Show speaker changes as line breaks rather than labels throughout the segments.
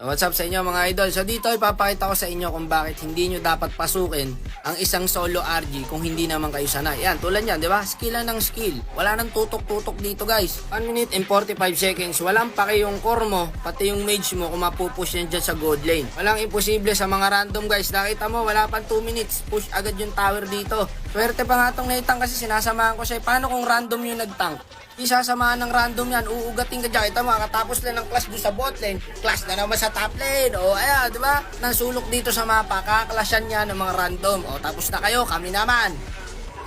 What's up sa inyo mga idol? So dito ipapakita ko sa inyo kung bakit hindi nyo dapat pasukin ang isang solo RG kung hindi naman kayo sanay. Yan, tulad yan, di ba? Skill lang ng skill. Wala nang tutok-tutok dito guys. 1 minute and 45 seconds. Walang paki yung core mo, pati yung mage mo kung mapupush yan dyan sa gold lane. Walang imposible sa mga random guys. Nakita mo, wala pang 2 minutes. Push agad yung tower dito. Swerte pa nga tong Nathan kasi sinasamahan ko siya. Paano kung random yung nagtank? Isasamahan ng random yan, uugating ka dyan. Ito mga katapos lang ng clash doon sa bot lane, clash na naman sa top lane. O ayan, di ba? Nasulok dito sa mapa, kaklasyan niya ng mga random. O tapos na kayo, kami naman.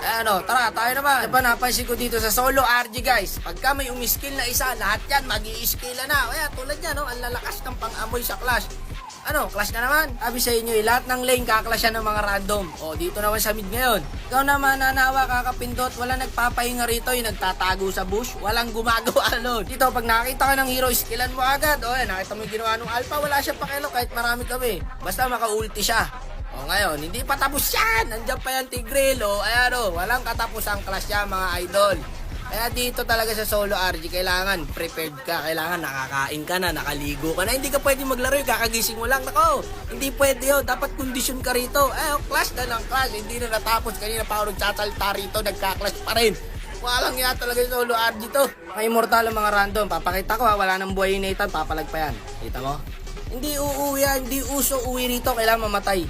Ayan o, tara, tayo naman. Diba, napansin ko dito sa solo RG guys, pagka may umiskill na isa, lahat yan, mag skill na. O ayan, tulad yan, no? ang lalakas ng pang-amoy sa clash. Ano, clash na naman. Sabi sa inyo, eh, lahat ng lane kaklash yan ng mga random. O, dito naman sa mid ngayon. Ikaw naman, nanawa, kakapindot, wala nagpapahinga rito, yung nagtatago sa bush, walang gumagawa alone. Dito, pag nakita ka ng hero, skillan mo agad. O, yan, nakita mo yung ginawa ng alpha, wala siya pakilo kahit marami kami. Basta maka-ulti siya. O ngayon, hindi pa tapos yan. Nandiyan pa yan Tigril. O, ayan o, walang katapos ang clash yan mga idol. Kaya dito talaga sa solo RG, kailangan prepared ka. Kailangan nakakain ka na, nakaligo ka na. Hindi ka pwede maglaro, yung kakagising mo lang. Nako, hindi pwede yun. Dapat kondisyon ka rito. Eh, clash na ng clash. Hindi na natapos. Kanina pa ako nagsasalta rito, nagka-clash pa rin. Walang nga talaga yung solo RG to. Mga immortal ang mga random. Papakita ko ha, wala nang buhay ni Nathan, papalag pa yan. Kita mo? Hindi uuwi yan, hindi uso uwi rito, kailangan mamatay.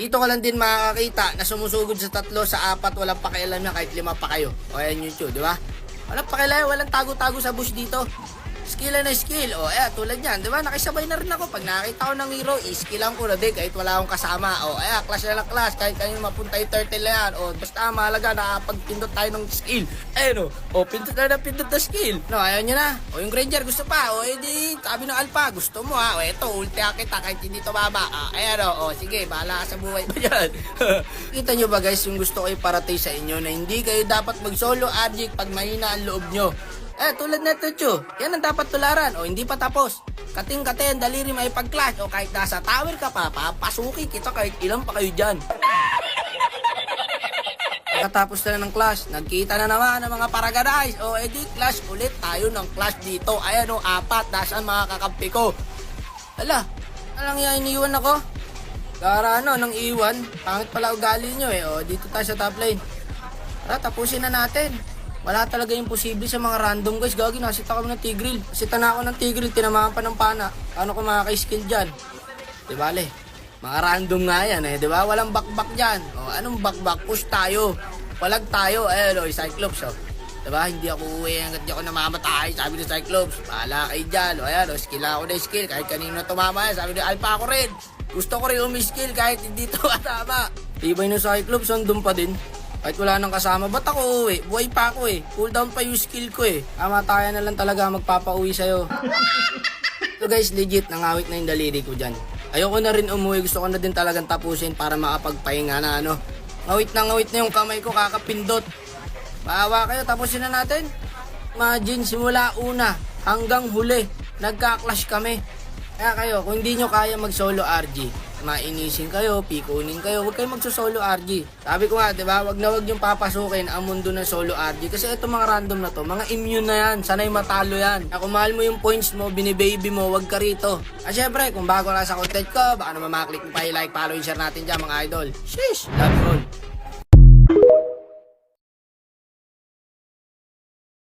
Dito ka lang din makakakita na sumusugod sa tatlo, sa apat, walang pakialam niya kahit lima pa kayo. O ayan yun yun, di ba? Walang pakialam, walang tago-tago sa bush dito. Skill na skill. O, eh, tulad yan. Di ba? Nakisabay na rin ako. Pag nakita ko ng hero, iskillan ko na din kahit wala akong kasama. O, eh, clash na lang clash. Kahit kanino mapunta yung turtle na yan. O, basta mahalaga nakapagpindot tayo ng skill. Eh, no? O, pindot na na pindot na skill. No, ayaw nyo na. O, yung Granger gusto pa. O, edi, sabi ng Alpha, gusto mo ha. O, eto, ulti kita kahit hindi tumama. Ah, ayan o. O, sige, bahala sa buhay mo yan. Kita nyo ba guys, yung gusto ko iparating sa inyo na hindi kayo dapat mag-solo addict pag mahina ang loob nyo. Eh, tulad na ito. Yan ang dapat tularan. O, hindi pa tapos. Kating-kating, daliri may pag-clash. O, kahit nasa tower ka pa, papasuki kita kahit ilang pa kayo dyan. Pagkatapos na ng clash, nagkita na naman ng mga paragadays. O, edi, clash ulit tayo ng clash dito. Ayan o, apat. Nasaan mga kakampi ko? Ala, alang yan, iniwan ako. Gara ano, nang iwan. Pangit pala ugali nyo eh. O, dito tayo sa top lane. Tara, tapusin na natin. Wala talaga yung posible sa mga random guys. Gagi, nasita kami ng Tigril. Nasita na ako ng Tigril, tinamaan pa ng pana. Paano ko makaka-skill dyan? Di bale? Mga random nga yan eh, di ba? Walang bakbak dyan. O, anong bakbak? Push tayo. Walag tayo. Ayun o, Cyclops o. Di ba? Hindi ako uwi hanggat di ako namamatay. Sabi ni Cyclops, bahala kayo dyan. O ayan, o, skill ako na skill. Kahit kanino na tumama yan. Sabi ni Alpha ako rin. Gusto ko rin umiskill kahit hindi to matama. Tibay ng Cyclops, andun pa din. Kahit wala nang kasama, ba't ako uwi? Buhay pa ako eh. Cool down pa yung skill ko eh. Tama tayo na lang talaga magpapauwi sa'yo. So guys, legit, nangawit na yung daliri ko dyan. Ayoko na rin umuwi, gusto ko na din talagang tapusin para makapagpahinga na ano. Ngawit na ngawit na yung kamay ko, kakapindot. Maawa kayo, tapusin na natin. Imagine, simula una hanggang huli, nagka-clash kami. Kaya kayo, kung hindi nyo kaya mag-solo RG, mainisin kayo, pikunin kayo, huwag kayo magso-solo RG. Sabi ko nga, di ba, wag na wag yung papasukin ang mundo ng solo RG. Kasi ito mga random na to, mga immune na yan, sanay matalo yan. Kaya kung mahal mo yung points mo, binibaby mo, wag ka rito. At syempre, kung bago na sa content ko, baka naman maklik mo pa i-like, follow, share natin dyan mga idol. Sheesh! Love you all.